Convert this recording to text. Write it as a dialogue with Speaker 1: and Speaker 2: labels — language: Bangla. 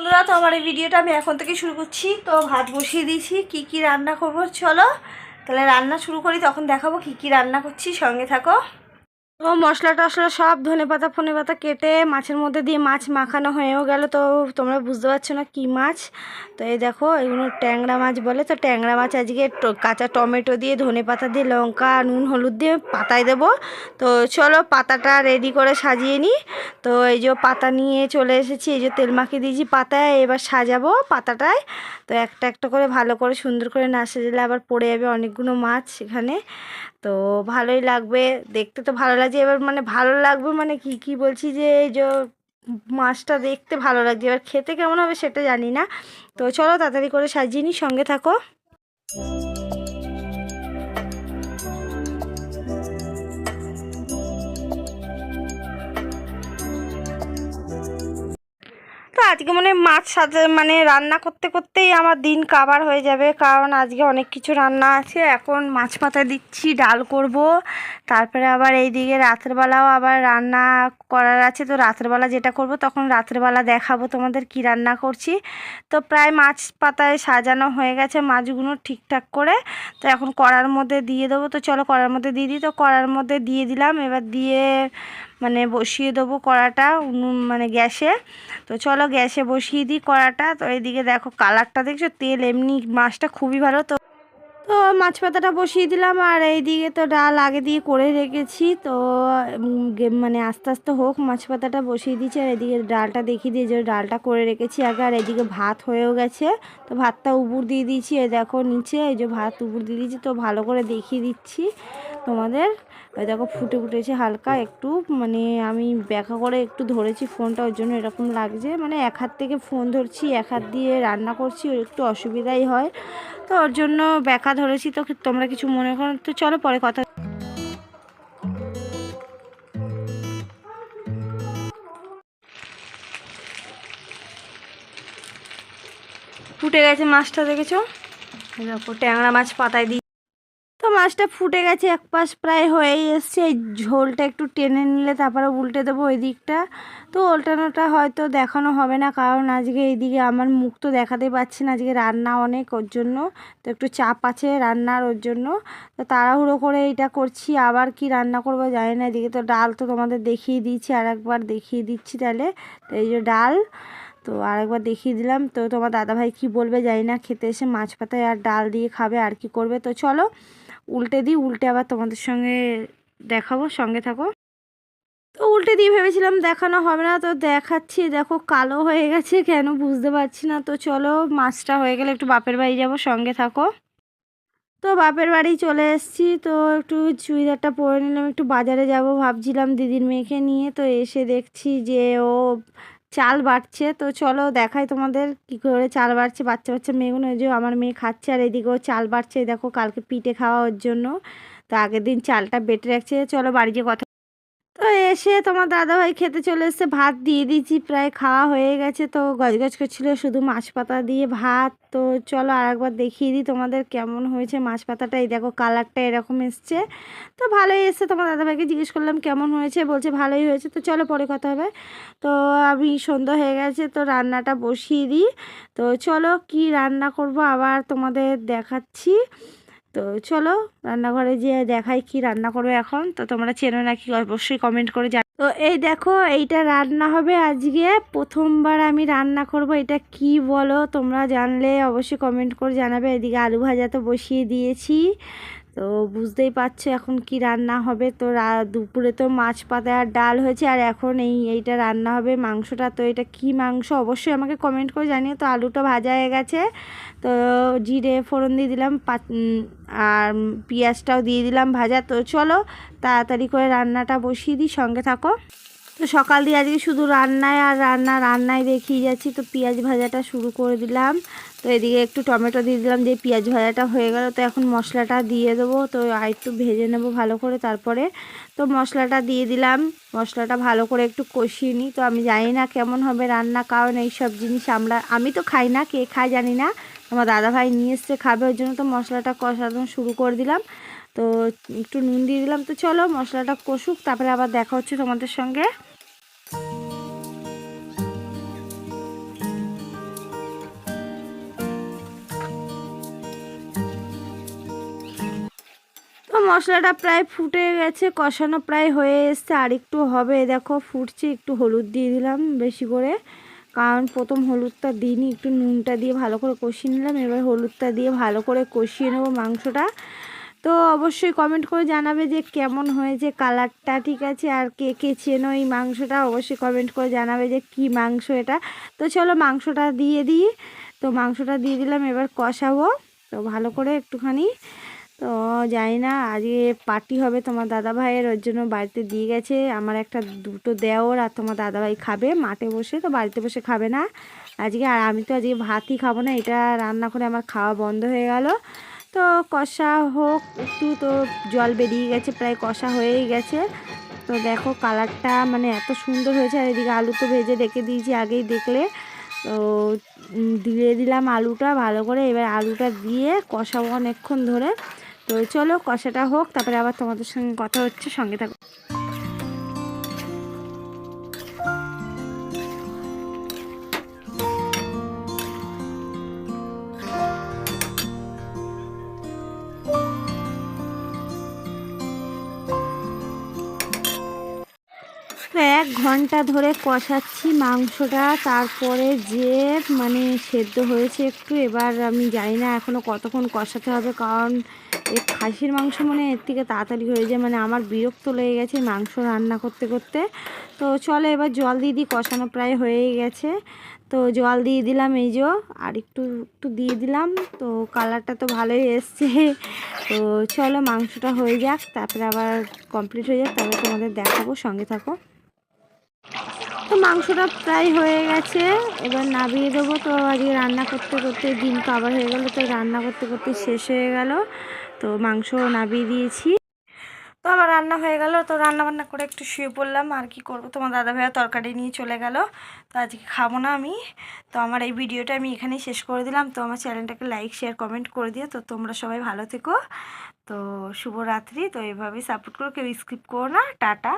Speaker 1: বন্ধুরা, তো আমার এই ভিডিওটা আমি এখন থেকে শুরু করছি। তো ভাত বসিয়ে দিয়েছি, কি কি রান্না করব চলো। তাহলে রান্না শুরু করি, তখন দেখাবো কি কি রান্না করছি, সঙ্গে থাকো। তো মশলা টশলা সব ধনে পাতা ফনে পাতা কেটে মাছের মধ্যে দিয়ে মাছ মাখানো হয়েও গেল। তো তোমরা বুঝতে পারছ না কি মাছ? তো এই দেখো, এগুলো ট্যাংরা মাছ বলে। তো ট্যাংরা মাছ আজকে কাঁচা টমেটো দিয়ে, ধনে পাতা দিয়ে, লঙ্কা, নুন, হলুদ দিয়ে পাতায় দেবো। তো চলো পাতাটা রেডি করে সাজিয়ে নিই। তো এই যে পাতা নিয়ে চলে এসেছি, এই যে তেল মাখিয়ে দিয়েছি পাতায়, এবার সাজাবো পাতাটায়। তো একটা একটা করে ভালো করে সুন্দর করে না সাজালে আবার পড়ে যাবে অনেকগুলো মাছ এখানে। তো ভালোই লাগবে, দেখতে তো ভালো লাগছে এবার মানে ভালো লাগবে মানে কি কি বলছি যে এই যে মাছটা দেখতে ভালো লাগছে। এবার খেতে কেমন হবে সেটা জানি না। তো চলো তাড়াতাড়ি করে সাজিয়ে নিই, সঙ্গে থাকো। আজকে মনে মাছ সাজা মানে রান্না করতে করতেই আমার দিন কাবার হয়ে যাবে। কারণ আজকে অনেক কিছু রান্না আছে। এখন মাছ পাতা দিচ্ছি, ডাল করব। তারপরে আবার এইদিকে রাত্রেবেলাও আবার রান্না করার আছে। তো রাত্রেবেলা যেটা করব, তখন রাত্রেবেলা দেখাবো তোমাদের কি রান্না করছি। তো প্রায় মাছ পাতায় সাজানো হয়ে গেছে মাছগুলো ঠিকঠাক করে। তো এখন কড়ার মধ্যে দিয়ে দেবো। তো চলো কড়ার মধ্যে দিয়ে দিই। তো কড়ার মধ্যে দিয়ে দিলাম। এবার দিয়ে মানে বসিয়ে দেবো কড়াটা উনুন মানে গ্যাসে। তো চলো গ্যাসে বসিয়ে দিই কড়াটা। তো এইদিকে দেখো কালারটা দেখছ? তেল এমনি মাছটা খুবই ভালো। তো তো মাছ পাতাটা বসিয়ে দিলাম আর এইদিকে তো ডাল আগে দিয়ে করে রেখেছি। তো মানে আস্তে আস্তে হোক, মাছ পাতাটা বসিয়ে দিয়েছি আর এদিকে ডালটা দেখিয়ে দিয়ে যে ডালটা করে রেখেছি আগে আর এদিকে ভাত হয়েও গেছে। তো ভাতটা উবুর দিয়ে দিয়েছি। এই দেখো নিচে, এই যে ভাত উবুর দিয়ে দিয়েছি। তো ভালো করে দেখিয়ে দিচ্ছি। তোমাদের? ওই দেখো ফুটে ফুটেছে হালকা, একটু মানে আমি ব্যাখ্যা করে একটু ধরেছি ফোনটা ওর জন্য এরকম লাগছে। মানে এক হাত থেকে ফোন ধরছি, এক হাত দিয়ে রান্না করছি, ওর একটু অসুবিধাই হয়। তো ওর জন্য ব্যাখ্যা ধরেছি, তো তোমরা কিছু মনে করো তো চলো পরে কথা ফুটে গেছে মাছটা, দেখেছ? দেখো ট্যাংরা মাছ পাতায় দিই মাছটা ফুটে গেছে, এক পাশ প্রায় হয়েই এসছে। এই ঝোলটা একটু টেনে নিলে তারপরে উল্টে দেবো ওই দিকটা। তো উল্টানোটা হয়তো দেখানো হবে না, কারণ আজকে এইদিকে আমার মুখ তো দেখাতে পাচ্ছি না, আজকে রান্না অনেক ওর জন্য। তো একটু চাপ আছে রান্নার ওর জন্য। তো তাড়াহুড়ো করে এটা করছি, আবার কি রান্না করব জানি না। এদিকে তো ডাল তো তোমাদের দেখিয়ে দিয়েছি আর একবার দেখিয়ে দিচ্ছি তাহলে। তো এই যে ডাল, তো আরেকবার দেখিয়ে দিলাম। তো তোমার দাদাভাই কি বলবে জানি না, খেতে এসে মাছ পাতায় আর ডাল দিয়ে খাবে, আর কি করবে। তো চলো উল্টে দিই, উল্টে আবার তোমাদের সঙ্গে দেখাবো, সঙ্গে থাকো। তো উল্টে দিয়ে ভেবেছিলাম দেখানো হবে না, তো দেখাচ্ছি, দেখো কালো হয়ে গেছে কেন বুঝতে পারছি না। তো চলো মাছটা হয়ে গেলে একটু বাপের বাড়ি যাব, সঙ্গে থাকো। তো বাপের বাড়ি চলে এসেছি, তো একটু চুড়িদারটা পরে নিলাম, একটু বাজারে যাব ভাবছিলাম দিদির মেয়েকে নিয়ে। তো এসে দেখছি যে ও চাল বাড়ছে। তো চলো দেখাই তোমাদের কি করে চাল বাড়ছে। বাচ্চা বাচ্চা মেয়েগুলো যে আমার মেয়ে খাচ্ছে আর এদিকেও চাল বাড়ছে। দেখো কালকে পিঠে খাওয়া ওর জন্য। তো আগের দিন চালটা বেটে রাখছে। চলো বাড়ি গিয়ে কথা তো এসে তোমার দাদাভাই খেতে চলে এসছে, ভাত দিয়ে দিয়েছি, প্রায় খাওয়া হয়ে গেছে। তো গজগজ করছিল শুধু মাছ পাতা দিয়ে ভাত। তো চলো আরেকবার দেখিয়ে দিই তোমাদের কেমন হয়েছে মাছ পাতাটা এই দেখো কালারটা এরকম এসছে। তো ভালোই এসছে, তোমার দাদাভাইকে জিজ্ঞেস করলাম কেমন হয়েছে, বলছে ভালোই হয়েছে। তো চলো পরে কথা হবে। তো আমি সন্ধ্যা হয়ে গেছে, তো রান্নাটা বসিয়ে দিই। তো চলো কি রান্না করব আবার তোমাদের দেখাচ্ছি। তো চলো রান্নাঘরে যেয়ে দেখাই কি রান্না করবে এখন। তো তোমরা চেনো নাকি, অবশ্যই কমেন্ট করে জান। তো এই দেখো, এইটা রান্না হবে আজকে। প্রথমবার আমি রান্না করব, এটা কি বলো তোমরা জানলে অবশ্যই কমেন্ট করে জানাবে। এদিকে আলু ভাজা তো বসিয়ে দিয়েছি। তো বুঝতেই পারছ এখন কি রান্না হবে। তো দুপুরে তো মাছ পাতা আর ডাল হয়েছে আর এখন এই, এইটা রান্না হবে। মাংসটা তো এটা কি মাংস? অবশ্যই আমাকে কমেন্ট করে জানিয়ে তো আলুটা ভাজা হয়ে গেছে। তো জিরে ফোড়ন দিয়ে দিলাম আর পেঁয়াজটাও দিয়ে দিলাম ভাজা। তো চলো তাড়াতাড়ি করে রান্নাটা বসিয়ে দিই, সঙ্গে থাকো। তো সকাল দিয়ে আজকে শুধু রান্নায় আর রান্না রান্নায় দেখিয়ে যাচ্ছি। তো পেঁয়াজ ভাজাটা শুরু করে দিলাম। তো এদিকে একটু টমেটো দিয়ে দিলাম যে পেঁয়াজ ভাজাটা হয়ে গেল। তো এখন মশলাটা দিয়ে দেবো। তো আর একটু ভেজে নেব ভালো করে তারপরে। তো মশলাটা দিয়ে দিলাম। মশলাটা ভালো করে একটু কষিয়ে নিই। তো আমি জানি না কেমন হবে রান্না, কারণ এই সব জিনিস আমরা, আমি তো খাই না, কে খায় জানি না। আমার দাদাভাই নিয়ে এসছে খাবে, ওই জন্য তো মশলাটা কষানো শুরু করে দিলাম। তো একটু নুন দিয়ে দিলাম। তো চলো মশলাটা কষুক, তারপরে আবার দেখা হচ্ছে তোমাদের সঙ্গে। মশলাটা প্রায় ফুটে গেছে, কষানো প্রায় হয়ে এসছে। আর একটু হবে, দেখো, ফুটছে, একটু হলুদ দিয়ে দিলাম বেশি করে। কারণ প্রথম হলুদটা দিইনি, একটু নুনটা দিয়ে ভালো করে কষিয়ে নিলাম। এবার হলুদটা দিয়ে ভালো করে কষিয়ে নেব মাংসটা। তো অবশ্যই কমেন্ট করে জানাবে যে কেমন হয়েছে কালারটা ঠিক আছে? আর কে কে চেনো এই মাংসটা? অবশ্যই কমেন্ট করে জানাবে যে কি মাংস এটা। তো চলো মাংসটা দিয়ে দিই। তো মাংসটা দিয়ে দিলাম, এবার কষাবো। তো ভালো করে একটুখানি তো জানি না। আজকে পার্টি হবে তোমার দাদা ভাইয়ের ওর জন্য বাড়িতে দিয়ে গেছে। আমার একটা দুটো দেওর আর তোমার দাদা ভাই খাবে। মাঠে বসে তো বাড়িতে বসে খাবে না। আজকে আর আমি তো আজকে ভাতই খাব না। এটা রান্না করে আমার খাওয়া বন্ধ হয়ে গেল। তো কষা হোক, একটু তো জল বেরিয়ে গেছে, প্রায় কষা হয়েই গেছে। তো দেখো কালারটা মানে এত সুন্দর হয়েছে। আর এদিকে আলু তো ভেজে রেখে দিয়েছি আগেই দেখলে। তো দিয়ে দিলাম আলুটা ভালো করে। এবার আলুটা দিয়ে কষাবো অনেকক্ষণ ধরে। তো চলো কষাটা হোক তারপরে আবার তোমাদের সঙ্গে কথা হচ্ছে সঙ্গে থাকো। ঘণ্টা ধরে কষাচ্ছি মাংসটা, তারপরে যে মানে সেদ্ধ হয়েছে একটু, এবার আমি জানি না এখনও কতক্ষণ কষাতে হবে, কারণ এই খাসির মাংস মানে এর থেকে তাড়াতাড়ি হয়ে যায় মানে আমার বিরক্ত লেগে গেছে মাংস রান্না করতে করতে। তো চলো এবার জল দিয়ে দিই, কষানো প্রায় হয়েই গেছে। তো জল দিয়ে দিলাম এই যে, আর একটু একটু দিয়ে দিলাম, তো কালারটা তো ভালোই এসছে। তো চলো মাংসটা হয়ে যাক, তারপরে আবার কমপ্লিট হয়ে যাক, তারপরে তোমাদের দেখাবো, সঙ্গে থাকো। তো মাংসটা প্রায় হয়ে গেছে। এবার নাবিয়ে দেবো। তো আজকে রান্না করতে করতে দিন কাবার হয়ে গেল তো রান্না করতে করতে শেষ হয়ে গেল। তো মাংস নাবিয়ে দিয়েছি। তো আমার রান্না হয়ে গেল। তো রান্না বান্না করে একটু শুয়ে পড়লাম। আর কি করব? তোমার দাদা ভাইয়া তরকারি নিয়ে চলে গেল। তো আজকে খাব না আমি। তো আমার এই ভিডিওটা আমি এখানেই শেষ করে দিলাম। তো আমার চ্যানেলটাকে লাইক, শেয়ার, কমেন্ট করে দিও। তো তোমরা সবাই ভালো থেকো। তো শুভরাত্রি। তো এভাবেই সাপোর্ট করো, কেউ স্কিপ করো না। টাটা।